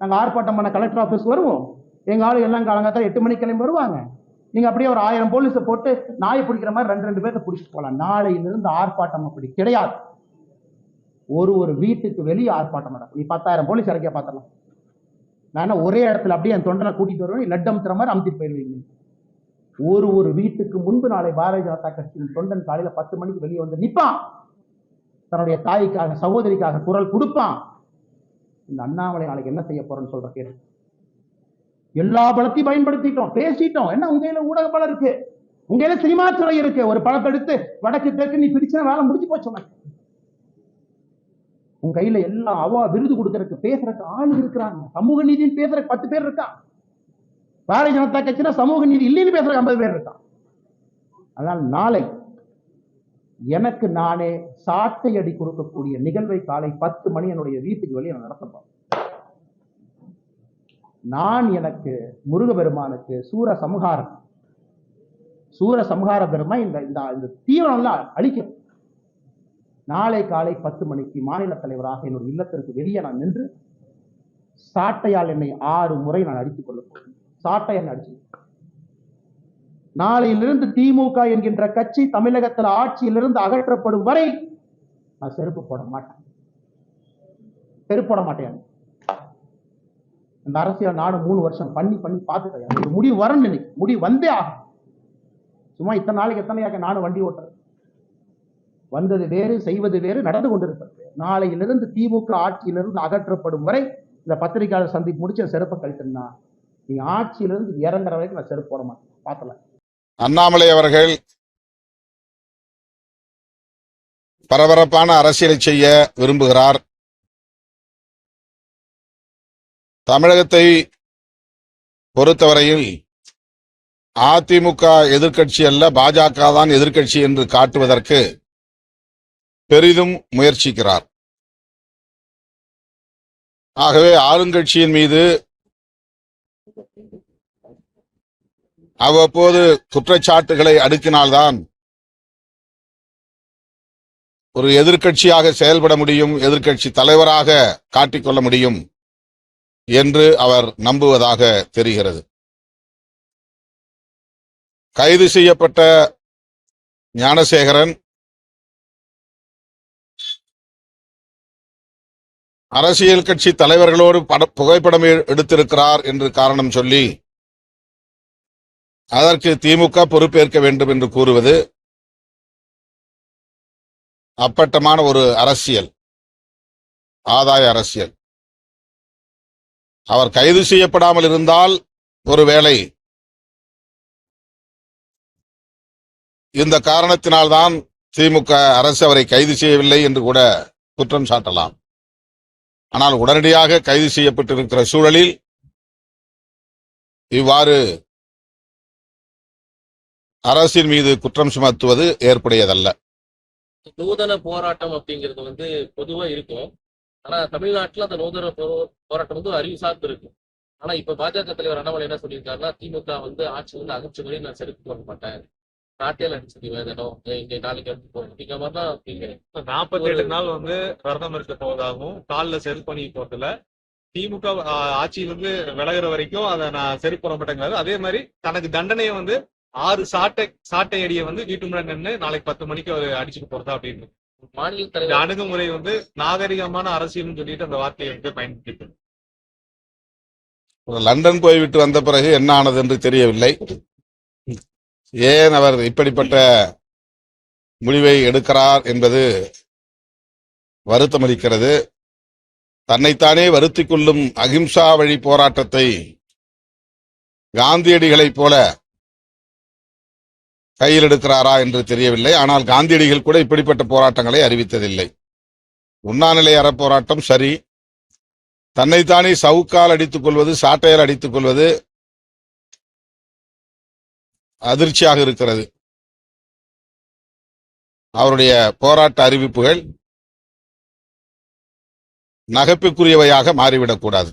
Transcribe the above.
நாங்கள் ஆர்ப்பாட்டம் பண்ண கலெக்டர் ஆஃபீஸ் வருவோம். எங்கள் ஆளு எல்லாம் காலங்காத்தால் எட்டு மணிக்கு கிளம்பி வருவாங்க. நீங்கள் அப்படியே ஒரு ஆயிரம் போலீஸை போட்டு நாயை பிடிக்கிற மாதிரி ரெண்டு ரெண்டு பேர்த்த பிடிச்சிட்டு போகலாம் நாளையிலிருந்து ஆர்ப்பாட்டம் அப்படி கிடையாது. ஒரு ஒரு வீட்டுக்கு வெளியே ஆர்ப்பாட்டம் நடக்கும். நீ பத்தாயிரம் போலீஸ் இறக்கிய பார்த்தலாம் நான் ஒரே இடத்துல அப்படியே என் தொண்டனை கூட்டிகிட்டு வருவேன். லட்டு அமுத்துற மாதிரி அமுத்திட்டு போயிருவீங்க. ஒரு ஒரு வீட்டுக்கு முன்பு நாளை பாரதிய ஜனதா கட்சியின் தொண்டன் காலையில் பத்து மணிக்கு வெளியே வந்து நிற்பான் தன்னுடைய தாய்க்காக சகோதரிக்காக குரல் கொடுப்பான். இந்த அண்ணாமலை நாளைக்கு என்ன செய்ய போறேன்னு சொல்ற கேட்டு எல்லா பலத்தையும் பயன்படுத்திட்டோம். பேசிட்டோம். என்ன உங்க கையில ஊடக பலம் இருக்கு? உங்கையில சினிமா துறை இருக்கு. ஒரு படத்தை எடுத்து வடக்கு தெற்கு நீ பிடிச்சா வேலை முடிஞ்சு போச்சு உனக்கு. உன் கையில எல்லா அவா விருது கொடுக்கறதுக்கு பேசுறதுக்கு ஆள் இருக்கிறாங்க. சமூக நீதினு பேசுறதுக்கு பத்து பேர் இருக்கான் பாரதிய ஜனதா கட்சினா சமூக நீதி இல்லைன்னு பேசுறதுக்கு ஐம்பது பேர் இருக்கான் அதனால் நாளை எனக்கு நானே சாட்டை அடி கொடுக்கக்கூடிய நிகழ்வை காலை பத்து மணி என்னுடைய வீட்டுக்கு வெளியே நான் நடத்தப்போம் நான் எனக்கு முருகபெருமானுக்கு சூர சம்ஹாரம். சூர சம்ஹார பெருமை இந்த இந்த இந்த தீவிரம்லாம் அழிக்கும். நாளை காலை பத்து மணிக்கு மாநில தலைவராக என்னுடைய இல்லத்திற்கு வெளியே நான் நின்று சாட்டையால் என்னை ஆறு முறை நான் அடித்துக் கொள்ள போகிறேன். சாட்டை என்னை அடிச்சு நாளையிலிருந்து திமுக என்கின்ற கட்சி தமிழகத்தில் ஆட்சியிலிருந்து அகற்றப்படும் வரை நான் செருப்பு போட மாட்டேன். செருப்பு போட மாட்டேன் இந்த அரசியல் நாடு மூணு வருஷம் பண்ணி பண்ணி பார்த்துட்டேன். ஒரு முடிவு வரணும் இன்னைக்கு. முடிவு வந்தே ஆகும் சும்மா இத்தனை நாளைக்கு எத்தனையாக நானும் வண்டி ஓட்டுறேன் வந்தது வேறு செய்வது வேறு நடந்து கொண்டிருப்பது நாளையிலிருந்து திமுக ஆட்சியிலிருந்து அகற்றப்படும் வரை இந்த பத்திரிகையாளர் சந்திப்பு முடிச்சு செருப்பை கழிட்டுனா நீ ஆட்சியிலிருந்து இறங்குற வரைக்கும் நான் செருப்பு போட மாட்டேன். பார்த்தலாம் அண்ணாமலை அவர்கள் பரபரப்பான அரசியலை செய்ய விரும்புகிறார். தமிழகத்தை பொறுத்தவரையில் அதிமுக எதிர்கட்சி அல்ல பாஜக தான் எதிர்கட்சி என்று காட்டுவதற்கு பெரிதும் முயற்சிக்கிறார். ஆகவே ஆளுங்கட்சியின் மீது அவ்வப்போது குற்றச்சாட்டுகளை அடுக்கினால்தான் ஒரு எதிர்கட்சியாக செயல்பட முடியும் எதிர்க்கட்சி தலைவராக காட்டிக்கொள்ள முடியும் என்று அவர் நம்புவதாக தெரிகிறது. கைது செய்யப்பட்ட ஞானசேகரன் அரசியல் கட்சி தலைவர்களோடு பட- புகைப்படம் எடுத்திருக்கிறார் என்று காரணம் சொல்லி அதற்கு திமுக பொறுப்பேற்க வேண்டும் என்று கூறுவது அப்பட்டமான ஒரு அரசியல் ஆதாய அரசியல். அவர் கைது செய்யப்படாமல் இருந்தால் ஒருவேளை இந்த காரணத்தினால்தான் திமுக அரசு அவரை கைது செய்யவில்லை என்று கூட குற்றம் சாட்டலாம். ஆனால் உடனடியாக கைது செய்யப்பட்டிருக்கிற சூழலில் இவ்வாறு அரசின் மீது குற்றம் சுமத்துவது ஏற்புடையதல்ல. நூதன போராட்டம் அப்படிங்கிறது வந்து பொதுவா இருக்கும். ஆனா தமிழ்நாட்டுல அந்த நூதன போராட்டம் வந்து அறிவு சார்ந்து இருக்கும் ஆனா இப்ப பாஜக தலைவர் அண்ணாமலை என்ன சொல்லியிருக்காருன்னா திமுக வந்து ஆட்சி வந்து அகற்ற வரை நான் செருப்பு போட மாட்டேன். நாட்டியல் அடிச்சு வேதனம் இங்க நாளைக்கு எடுத்து போகணும் அப்படிங்கிற மாதிரி தான் நாற்பத்தி எட்டு நாள் வந்து விரதம் இருக்க போவதாகவும் காலில் செருப்பு பண்ணி போறதுல திமுக ஆட்சியிலிருந்து விலகுற வரைக்கும் அதை நான் செருப்பு போட மாட்டேங்கிறாரு. அதே மாதிரி தனக்கு தண்டனையை வந்து ஆறு சாட்டை சாட்டை அடியை வந்து வீட்டு முன்னாடி நின்று நாளைக்கு பத்து மணிக்கு அவர் அடிச்சுட்டு போறதா அப்படின்னு. மாநில தலைவர். அணுகுமுறை வந்து நாகரிகமான அரசியல்னு சொல்லிட்டு அந்த வார்த்தையை வந்து பயன்படுத்தி லண்டன் போய்விட்டு வந்த பிறகு என்ன ஆனது என்று தெரியவில்லை. ஏன் அவர் இப்படிப்பட்ட முடிவை எடுக்கிறார் என்பது வருத்தமளிக்கிறது. தன்னைத்தானே வருத்திக் கொள்ளும் அகிம்சா வழி போராட்டத்தை காந்தியடிகளைப் போல கையில் எடுக்கிறாரா என்று தெரியவில்லை. ஆனால் காந்தியடிகள் கூட இப்படிப்பட்ட போராட்டங்களை அறிவித்ததில்லை. உண்ணாநிலை அறப்போராட்டம் சரி. தன்னைத்தானே சவுக்கால் அடித்துக் கொள்வது சாட்டையால் அடித்துக் கொள்வது அதிர்ச்சியாக இருக்கிறது. அவருடைய போராட்ட அறிவிப்புகள் நகைப்புக்குரியவையாக மாறிவிடக்கூடாது